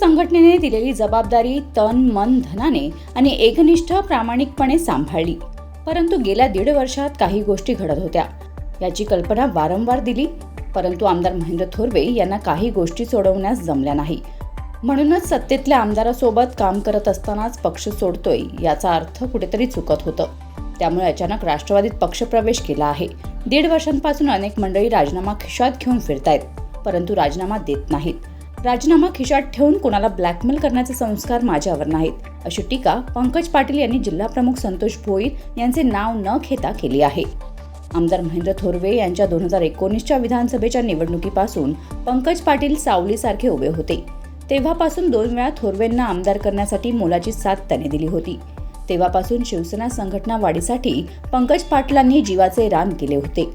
संघटनेने दिलेली जबाबदारी तन मन धनाने आणि एकनिष्ठ प्रामाणिकपणे सांभाळली. परंतु गेल्या दीड वर्षात काही गोष्टी घडत होत्या. याची कल्पना वारंवार दिली. परंतु आमदार महेंद्र थोरवे यांना काही गोष्टी सोडवण्यास जमल्या नाही. म्हणूनच सत्तेतल्या आमदारासोबत काम करत असतानाच पक्ष सोडतोय याचा अर्थ कुठेतरी चुकत होतं. त्यामुळे अचानक राष्ट्रवादीत पक्षप्रवेश केला आहे. दीड वर्षांपासून अनेक मंडळी राजीनामा खिशात घेऊन फिरतायत परंतु राजीनामा देत नाहीत. राजीनामा खिशात ठेवून कोणाला ब्लॅकमेल करण्याचे संस्कार माझ्यावर नाहीत अशी टीका पंकज पाटील यांनी जिल्हाप्रमुख संतोष भोईर यांचे नाव न घेता केली आहे. आमदार महेंद्र थोरवे यांच्या दोन हजार एकोणीसच्या विधानसभेच्या निवडणुकीपासून पंकज पाटील सावलीसारखे उभे होते. तेव्हापासून दोन वेळा थोरवेंना आमदार करण्यासाठी मोलाची साथ त्याने दिली होती. तेव्हापासून शिवसेना संघटना वाढीसाठी पंकज पाटलांनी जीवाचे रान केले होते.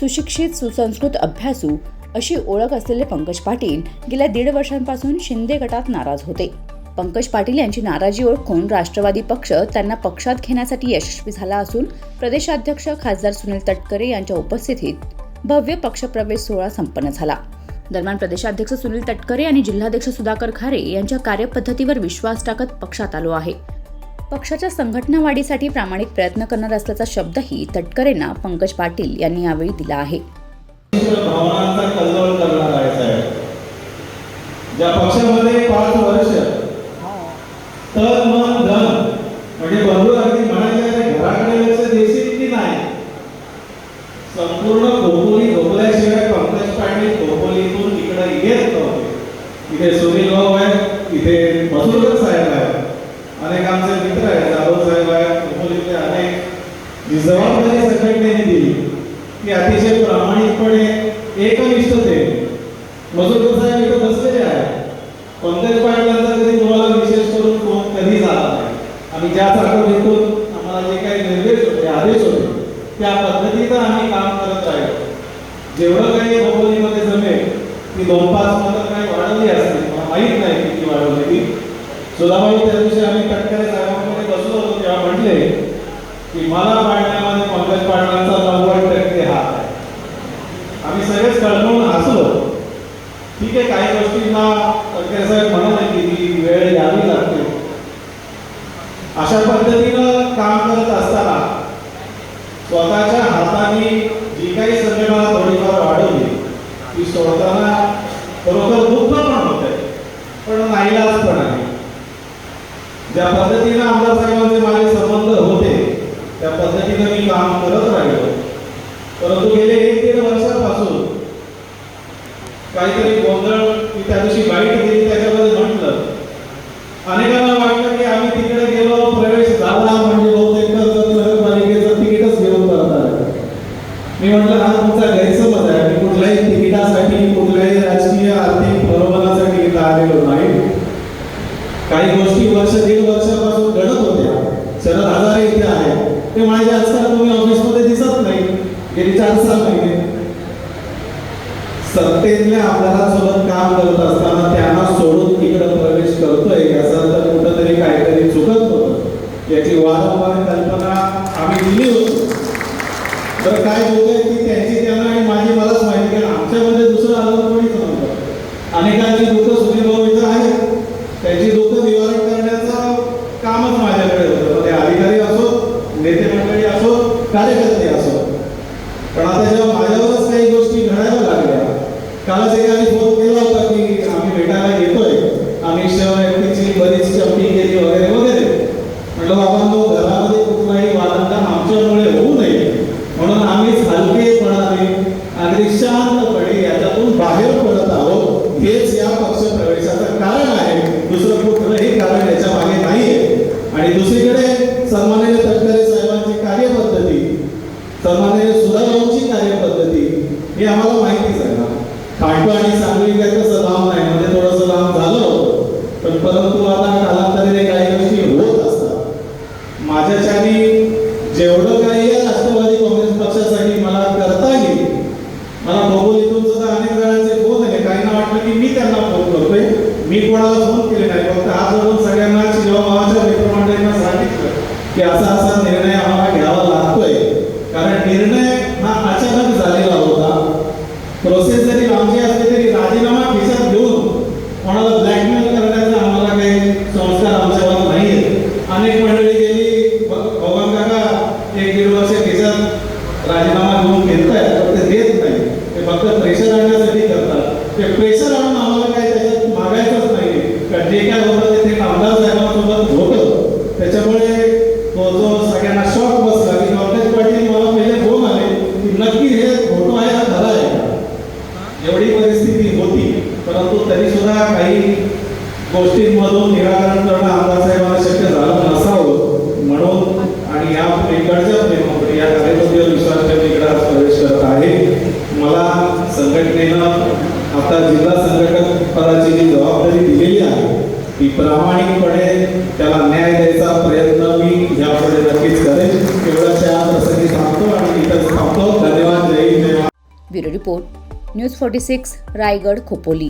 सुशिक्षित सुसंस्कृत अभ्यासू अशी ओळख असलेले पंकज पाटील गेल्या दीड वर्षांपासून शिंदे गटात नाराज होते. पंकज पाटील यांची नाराजी ओळखून राष्ट्रवादी पक्ष त्यांना पक्षात घेण्यासाठी यशस्वी झाला असून प्रदेशाध्यक्ष खासदार सुनील तटकरे यांच्या उपस्थितीत भव्य पक्षप्रवेश सोहळा संपन्न झाला. दरम्यान प्रदेशाध्यक्ष सुनील तटकरे आणि जिल्हाध्यक्ष सुधाकर खारे यांच्या कार्यपद्धतीवर विश्वास टाकत पक्षात आलो आहे. पक्षाच्या संघटना वाढीसाठी प्रामाणिक प्रयत्न करणार असल्याचा शब्दही तटकरेंना पंकज पाटील यांनी यावेळी दिला आहे. भावनांचा कल्लोळ करणार आहे साहेब. ज्या पक्षामध्ये पाच वर्ष तर मन धन म्हणजे बंधू अगदी म्हणायचे घराकडे लक्ष देशील की नाही? संपूर्ण खोपोली झोपल्याशिवाय पंकज पाटील खोपोलीतून इकडे येत नव्हते इथे सुनील भाऊ आहे इथे मसुरकर साहेब आहे अनेक आमचे मित्र आहेत जाधव साहेब आहेत खोपोलीतले अनेक. जी जबाबदारी संघटनेने दिली. की अतिशय प्रामाणिकपणे एकनिष्ठते. मजूर साहेब इथं बसलेले आहे पंकज पाटलांचा कधी तुम्हाला विशेष करून फोन कधी झाला नाही. आम्ही ज्या चाकवणीतून आम्हाला जे काही निर्देश होते आदेश होते त्या पद्धतीनं आम्ही काम करत राहिलो. जेवढं काही बंबोलीमध्ये जमेल ती दोन पाच मतं काही वाढवली असतील मला माहीत नाही किती वाढवली ती. सुधाबाई त्या दिवशी आम्ही तटकरे साहेबांकडे बसलो होतो तेव्हा म्हटले की मला पाडण्यामध्ये पंकज पाटलांचा नव्वद टक्के हात आहे आम्ही सगळेच कळमळून हसलो ठीक आहे काही गोष्टींना तटकरे साहेब म्हणाले की ती वेळ यावी लागते अशा पद्धतीनं काम करत असताना स्वतःच्या हाताने जी काही संघटना थोडीफार वाढवली ती सोडताना खरोखर दुःख पण होते पण नाईलाज पण आहे. ज्या पद्धतीनं आमदार साहेबांचे माझे संबंध होते त्या पद्धतीनं मी काम करत राहिलो. परंतु गेले एक दीड वर्षापासून काहीतरी गोंधळ मी त्या दिवशी बाईट दिली त्याच्यामध्ये म्हटलं अनेकांना वाटलं की आम्ही तिकडे गेलो प्रवेश झाला म्हणजे बहुतेक तर नगरपालिकेचं तिकीटच घेऊन परत आलं मी म्हटलं हा तुमचा गैरसमज आहे मी कुठल्याही तिकिटासाठी कुठल्याही राजकीय आर्थिक प्रलोभनासाठी इथं आलेलो नाही काही गोष्टी वर्ष दीड वर्षापासून घडत होत्या शरद हजारे इथे आहे ते माझे आजकाल तुम्ही ऑफिसमध्ये दिसत नाही गेली चार सहा महिने सत्तेतल्या आमदारांसोबत काम करत असताना त्यांना सोडून तिकडे प्रवेश करतोय याचा तर कुठंतरी काहीतरी चुकत होतं. याची वारंवार कल्पना आम्ही दिली होती. तर काय होतंय की त्यांची त्यांना आणि माझी मलाच माहिती कारण आमच्यामध्ये दुसरं आलं कोणीच नव्हतं. अनेकांची दुःख सुनील भाऊ इथं आहेत. त्यांची दुःख el मी कोणाला फोन केले नाही फक्त आज बघून सगळ्यांना जेव्हा मावाच्या मित्रमंडळींना सांगितलं की असा असा निर्णय आम्हाला घ्यावा लागतोय. कारण निर्णय हा अचानक झालेला होता. प्रोसेस जरी लांबी असते तरी राजीनामा खिशात घेऊन कोणाला ब्लॅकमेल करण्याचा आम्हाला काही संस्कार आमच्यावर नाही अनेक मंडळी गेली भगवान काका एक दीड वर्ष खिशात राजीनामा घेऊन घेत आहेत फक्त देत नाही. ते फक्त प्रेशर आणण्यासाठी करतात. ते प्रेशर आणून आम्हाला जे काय होतं ते कामदार साहेबांसोबत होतं त्याच्यामुळे तो जो सगळ्यांना शॉक बसला की कमलेश पाटील मला पहिले फोन आले की नक्की हे फोटो आहे हा खरा आहे एवढी परिस्थिती होती परंतु तरी सुद्धा काही गोष्टींमधून निराकरण करणं आमदार साहेबांना शक्य झालं नसावं म्हणून आणि या इकडच्या प्रेमाकडे या कार्यकर्त्यावर विश्वास ठेवून इकडे प्रवेश करत आहे. मला संघटनेनं आता जिल्हा संघटक पदाची जी जबाबदारी की प्रामाणिकपणे त्याला न्याय द्यायचा प्रयत्न मी यापुढे नक्कीच करेन. एवढं त्या प्रसंगी थांबतो आणि इथंच थांबतो. धन्यवाद. जय हिंद. जय bureau report. News forty six Raigad Khopoli.